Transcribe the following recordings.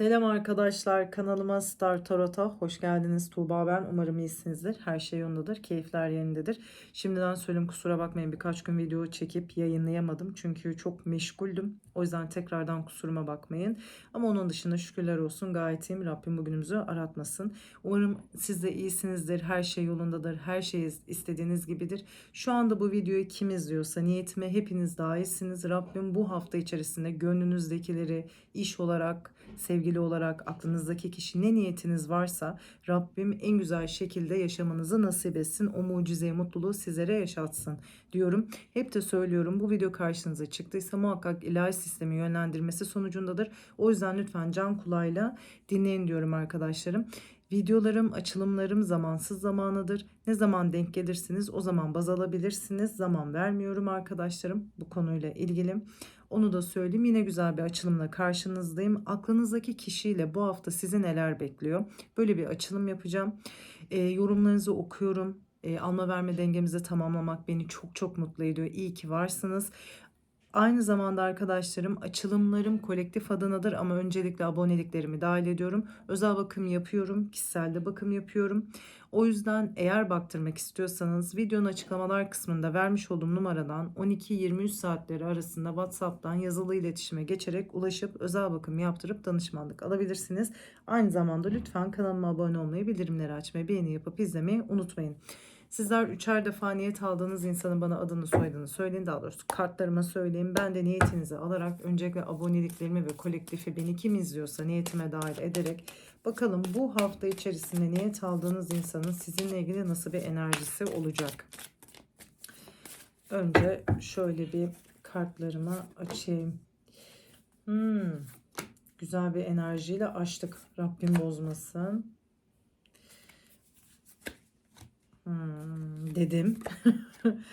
Selam arkadaşlar kanalıma Star Tarot'a hoş geldiniz. Tuğba ben. Umarım iyisinizdir. Her şey yolundadır. Keyifler yerindedir. Şimdiden söyleyeyim kusura bakmayın birkaç gün video çekip yayınlayamadım. Çünkü çok meşguldüm. O yüzden tekrardan kusuruma bakmayın. Ama onun dışında şükürler olsun gayet iyiyim. Rabbim bugünümüzü aratmasın. Umarım siz de iyisinizdir. Her şey yolundadır. Her şey istediğiniz gibidir. Şu anda bu videoyu kim izliyorsa niyetime hepiniz dahilsiniz. Rabbim bu hafta içerisinde gönlünüzdekileri iş olarak, sevgili olarak aklınızdaki kişi ne niyetiniz varsa Rabbim en güzel şekilde yaşamanızı nasip etsin. O mucizeyi, mutluluğu sizlere yaşatsın diyorum. Hep de söylüyorum bu video karşınıza çıktıysa muhakkak ilahi sistemi yönlendirmesi sonucundadır. O yüzden lütfen can kulağıyla dinleyin diyorum arkadaşlarım. Videolarım, açılımlarım zamansız zamanıdır. Ne zaman denk gelirsiniz o zaman baz alabilirsiniz. Zaman vermiyorum arkadaşlarım bu konuyla ilgili. Onu da söyleyeyim. Yine güzel bir açılımla karşınızdayım. Aklınızdaki kişiyle bu hafta sizi neler bekliyor? Böyle bir açılım yapacağım. E, yorumlarınızı okuyorum. E, alma verme dengemizi tamamlamak beni çok çok mutlu ediyor. İyi ki varsınız. Aynı zamanda arkadaşlarım açılımlarım kolektif adınadır ama öncelikle aboneliklerimi dahil ediyorum. Özel bakım yapıyorum, kişisel de bakım yapıyorum. O yüzden eğer baktırmak istiyorsanız videonun açıklamalar kısmında vermiş olduğum numaradan 12-23 saatleri arasında WhatsApp'tan yazılı iletişime geçerek ulaşıp özel bakım yaptırıp danışmanlık alabilirsiniz. Aynı zamanda lütfen kanalıma abone olmayı, bildirimleri açmayı, beğeni yapıp izlemeyi unutmayın. Sizler üçer defa niyet aldığınız insanın bana adını soyadını söyleyin. Daha doğrusu kartlarıma söyleyin. Ben de niyetinizi alarak öncelikle aboneliklerimi ve kolektifi beni kim izliyorsa niyetime dahil ederek bakalım bu hafta içerisinde niyet aldığınız insanın sizinle ilgili nasıl bir enerjisi olacak. Önce şöyle bir kartlarımı açayım. Hmm, güzel bir enerjiyle açtık. Rabbim bozmasın. Hmm, dedim.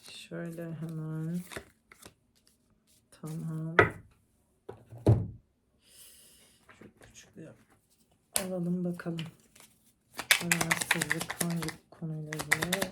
Şöyle hemen. Tamam. Şöyle küçük bir alalım bakalım. Rahatsızlık hangi konuyla ilgili?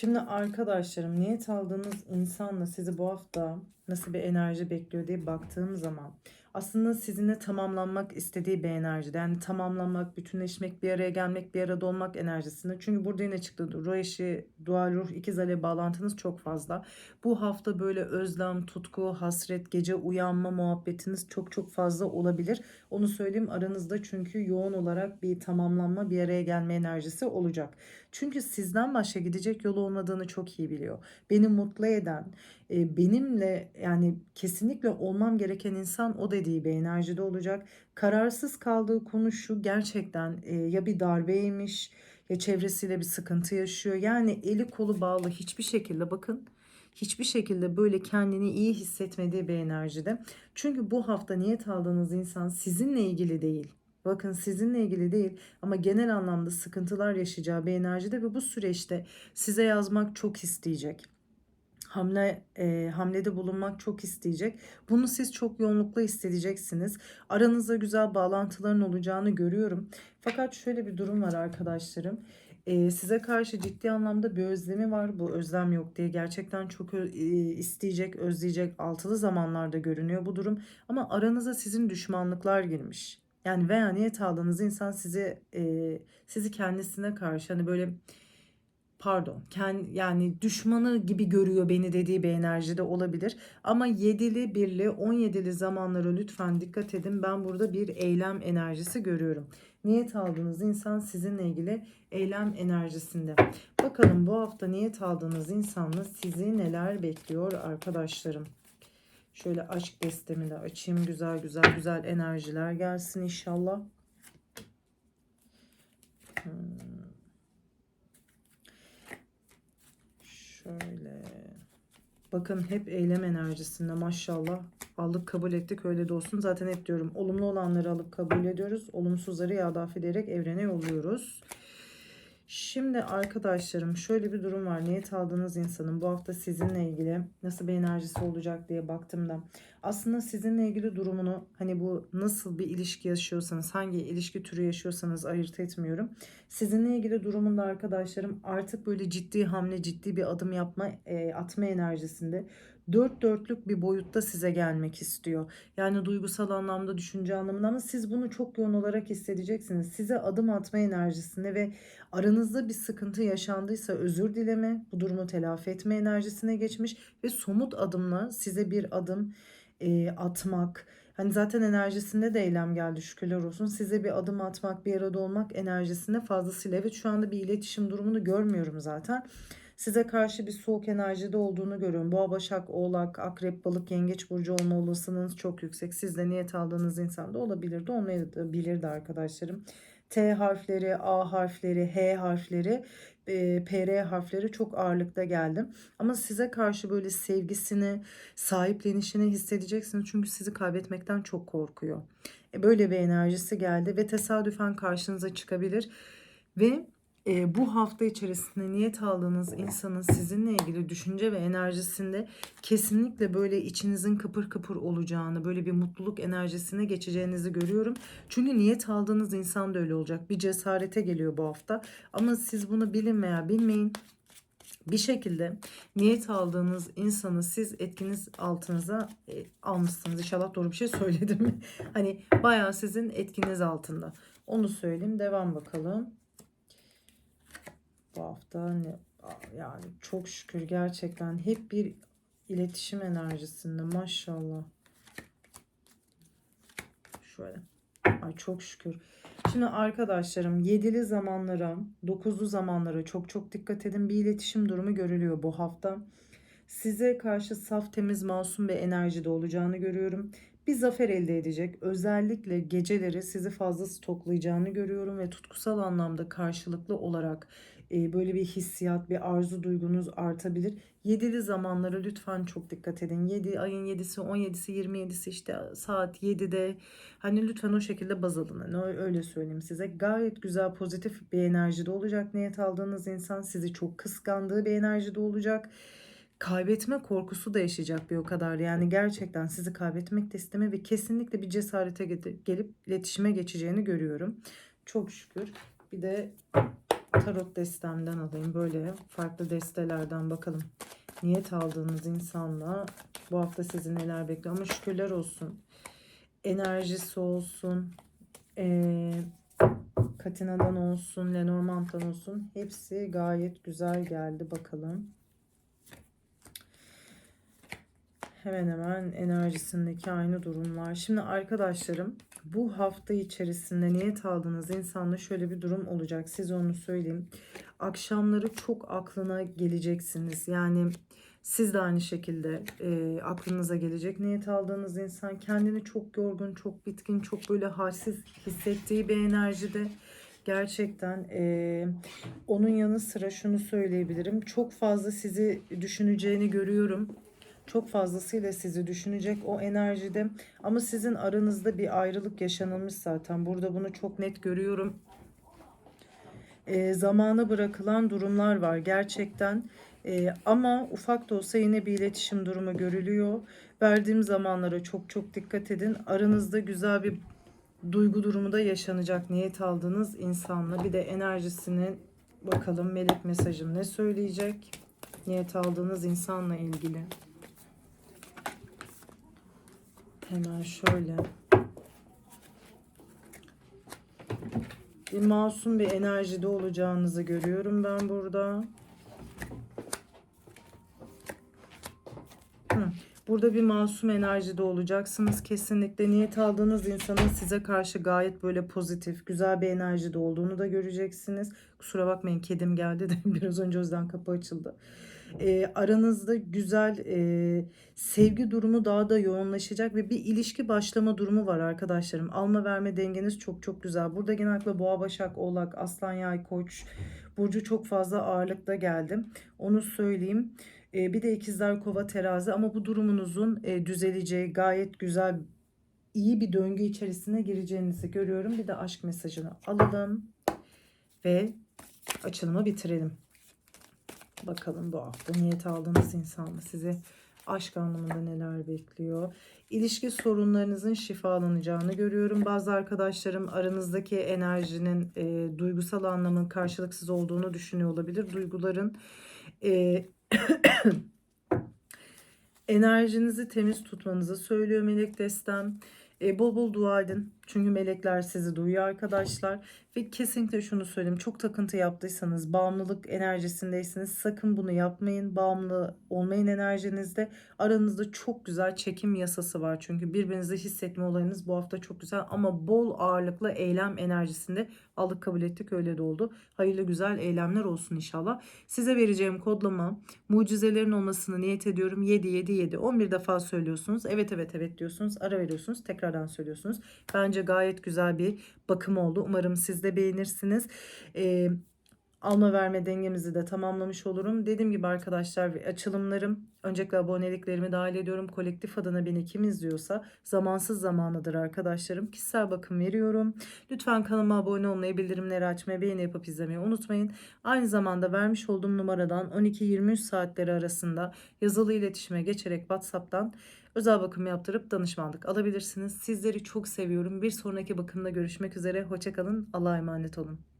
Şimdi arkadaşlarım niyet aldığınız insanla sizi bu hafta nasıl bir enerji bekliyor diye baktığım zaman aslında sizinle tamamlanmak istediği bir enerjide. Yani tamamlanmak, bütünleşmek, bir araya gelmek, bir arada olmak enerjisinde. Çünkü burada yine çıktı ruh eşi, dual ruh, ikiz alev bağlantınız çok fazla. Bu hafta böyle özlem, tutku, hasret, gece uyanma muhabbetiniz çok çok fazla olabilir. Onu söyleyeyim aranızda çünkü yoğun olarak bir tamamlanma, bir araya gelme enerjisi olacak. Çünkü sizden başka gidecek yolu olmadığını çok iyi biliyor. Beni mutlu eden, benimle yani kesinlikle olmam gereken insan o dediği bir enerjide olacak. Kararsız kaldığı konu şu gerçekten ya bir darbeymiş ya çevresiyle bir sıkıntı yaşıyor. Yani eli kolu bağlı hiçbir şekilde bakın hiçbir şekilde böyle kendini iyi hissetmediği bir enerjide. Çünkü bu hafta niyet aldığınız insan sizinle ilgili değil. Bakın sizinle ilgili değil ama genel anlamda sıkıntılar yaşayacağı bir enerjide ve bu süreçte size yazmak çok isteyecek hamle e, hamlede bulunmak çok isteyecek. Bunu siz çok yoğunlukla hissedeceksiniz. Aranızda güzel bağlantıların olacağını görüyorum. Fakat şöyle bir durum var arkadaşlarım. E, size karşı ciddi anlamda bir özlemi var. Bu özlem yok diye gerçekten çok e, isteyecek, özleyecek altılı zamanlarda görünüyor bu durum. Ama aranıza sizin düşmanlıklar girmiş. Yani veya niyet aldığınız insan sizi e, sizi kendisine karşı hani böyle pardon kendi yani düşmanı gibi görüyor beni dediği bir enerjide olabilir. Ama yedili birli 17'li zamanlara lütfen dikkat edin. Ben burada bir eylem enerjisi görüyorum. Niyet aldığınız insan sizinle ilgili eylem enerjisinde. Bakalım bu hafta niyet aldığınız insanla sizi neler bekliyor arkadaşlarım. Şöyle aşk destemi de açayım. Güzel güzel güzel enerjiler gelsin inşallah. Şöyle. Bakın hep eylem enerjisinde maşallah. Aldık kabul ettik öyle de olsun. Zaten hep diyorum olumlu olanları alıp kabul ediyoruz. Olumsuzları yağdaf ederek evrene yolluyoruz. Şimdi arkadaşlarım şöyle bir durum var. Niyet aldığınız insanın bu hafta sizinle ilgili nasıl bir enerjisi olacak diye baktığımda aslında sizinle ilgili durumunu hani bu nasıl bir ilişki yaşıyorsanız hangi ilişki türü yaşıyorsanız ayırt etmiyorum. Sizinle ilgili durumunda arkadaşlarım artık böyle ciddi hamle ciddi bir adım yapma e, atma enerjisinde dört dörtlük bir boyutta size gelmek istiyor. Yani duygusal anlamda, düşünce anlamında ama siz bunu çok yoğun olarak hissedeceksiniz. Size adım atma enerjisine ve aranızda bir sıkıntı yaşandıysa özür dileme, bu durumu telafi etme enerjisine geçmiş ve somut adımla size bir adım e, atmak. Hani zaten enerjisinde de eylem geldi şükürler olsun. Size bir adım atmak, bir arada olmak enerjisinde fazlasıyla. Evet şu anda bir iletişim durumunu görmüyorum zaten. Size karşı bir soğuk enerjide olduğunu görüyorum. Boğa, Başak, Oğlak, Akrep, Balık, Yengeç burcu olma olasılığınız çok yüksek. Siz de niyet aldığınız insan da olabilirdi, olmayabilirdi arkadaşlarım. T harfleri, A harfleri, H harfleri, e, PR harfleri çok ağırlıkta geldi. Ama size karşı böyle sevgisini, sahiplenişini hissedeceksiniz. Çünkü sizi kaybetmekten çok korkuyor. E, böyle bir enerjisi geldi ve tesadüfen karşınıza çıkabilir. Ve e, bu hafta içerisinde niyet aldığınız insanın sizinle ilgili düşünce ve enerjisinde kesinlikle böyle içinizin kıpır kıpır olacağını, böyle bir mutluluk enerjisine geçeceğinizi görüyorum. Çünkü niyet aldığınız insan da öyle olacak. Bir cesarete geliyor bu hafta. Ama siz bunu bilin veya bilmeyin bir şekilde niyet aldığınız insanı siz etkiniz altınıza e, almışsınız. İnşallah doğru bir şey söyledim. hani bayağı sizin etkiniz altında. Onu söyleyeyim. Devam bakalım. Bu hafta yani çok şükür gerçekten hep bir iletişim enerjisinde maşallah. Şöyle. Ay çok şükür. Şimdi arkadaşlarım yedili zamanlara, dokuzlu zamanlara çok çok dikkat edin. Bir iletişim durumu görülüyor bu hafta. Size karşı saf, temiz, masum bir enerjide olacağını görüyorum. Bir zafer elde edecek. Özellikle geceleri sizi fazla stoklayacağını görüyorum ve tutkusal anlamda karşılıklı olarak e, böyle bir hissiyat, bir arzu duygunuz artabilir. Yedili zamanlara lütfen çok dikkat edin. 7 ayın 7'si, 17'si, 27'si işte saat 7'de hani lütfen o şekilde baz alın. Hani öyle söyleyeyim size. Gayet güzel pozitif bir enerjide olacak niyet aldığınız insan. Sizi çok kıskandığı bir enerjide olacak kaybetme korkusu da yaşayacak bir o kadar. Yani gerçekten sizi kaybetmek de isteme ve kesinlikle bir cesarete gelip iletişime geçeceğini görüyorum. Çok şükür. Bir de tarot destemden alayım. Böyle farklı destelerden bakalım. Niyet aldığınız insanla bu hafta sizi neler bekliyor. Ama şükürler olsun. Enerjisi olsun. Ee, Katina'dan olsun. Lenormand'dan olsun. Hepsi gayet güzel geldi. Bakalım. Hemen hemen enerjisindeki aynı durumlar. Şimdi arkadaşlarım bu hafta içerisinde niyet aldığınız insanla şöyle bir durum olacak. Size onu söyleyeyim. Akşamları çok aklına geleceksiniz. Yani siz de aynı şekilde e, aklınıza gelecek niyet aldığınız insan kendini çok yorgun, çok bitkin, çok böyle halsiz hissettiği bir enerjide gerçekten e, onun yanı sıra şunu söyleyebilirim. Çok fazla sizi düşüneceğini görüyorum çok fazlasıyla sizi düşünecek o enerjide. Ama sizin aranızda bir ayrılık yaşanılmış zaten burada bunu çok net görüyorum. E, zamana bırakılan durumlar var gerçekten. E, ama ufak da olsa yine bir iletişim durumu görülüyor. Verdiğim zamanlara çok çok dikkat edin. Aranızda güzel bir duygu durumu da yaşanacak. Niyet aldığınız insanla bir de enerjisini bakalım melek mesajım ne söyleyecek? Niyet aldığınız insanla ilgili. Hemen şöyle. Bir masum bir enerjide olacağınızı görüyorum ben burada. Burada bir masum enerjide olacaksınız. Kesinlikle niyet aldığınız insanın size karşı gayet böyle pozitif, güzel bir enerjide olduğunu da göreceksiniz. Kusura bakmayın kedim geldi de biraz önce o yüzden kapı açıldı e, aranızda güzel e, sevgi durumu daha da yoğunlaşacak ve bir ilişki başlama durumu var arkadaşlarım. Alma verme dengeniz çok çok güzel. Burada genellikle boğa, başak, oğlak, aslan, yay, koç, burcu çok fazla ağırlıkta geldim. Onu söyleyeyim. E, bir de ikizler, kova, terazi ama bu durumunuzun e, düzeleceği gayet güzel iyi bir döngü içerisine gireceğinizi görüyorum. Bir de aşk mesajını alalım ve açılımı bitirelim. Bakalım bu hafta niyet aldığınız insanla sizi aşk anlamında neler bekliyor. İlişki sorunlarınızın şifalanacağını görüyorum. Bazı arkadaşlarım aranızdaki enerjinin e, duygusal anlamın karşılıksız olduğunu düşünüyor olabilir. Duyguların e, Enerjinizi temiz tutmanızı söylüyor melek destem. E, bol bol dua edin. Çünkü melekler sizi duyuyor arkadaşlar. Ve kesinlikle şunu söyleyeyim. Çok takıntı yaptıysanız, bağımlılık enerjisindeyseniz sakın bunu yapmayın. Bağımlı olmayın enerjinizde. Aranızda çok güzel çekim yasası var. Çünkü birbirinizi hissetme olayınız bu hafta çok güzel. Ama bol ağırlıklı eylem enerjisinde aldık kabul ettik öyle de oldu. Hayırlı güzel eylemler olsun inşallah. Size vereceğim kodlama mucizelerin olmasını niyet ediyorum. 7 7 7 11 defa söylüyorsunuz. Evet evet evet diyorsunuz. Ara veriyorsunuz. Tekrardan söylüyorsunuz. Bence gayet güzel bir bakım oldu. Umarım siz de beğenirsiniz. Ee, alma verme dengemizi de tamamlamış olurum. Dediğim gibi arkadaşlar açılımlarım öncelikle aboneliklerimi dahil ediyorum. Kolektif adına beni kim izliyorsa zamansız zamanıdır arkadaşlarım. Kişisel bakım veriyorum. Lütfen kanalıma abone olmayı, bildirimleri açmayı, beğeni yapıp izlemeyi unutmayın. Aynı zamanda vermiş olduğum numaradan 12-23 saatleri arasında yazılı iletişime geçerek WhatsApp'tan özel bakım yaptırıp danışmanlık alabilirsiniz. Sizleri çok seviyorum. Bir sonraki bakımda görüşmek üzere. Hoşçakalın. Allah'a emanet olun.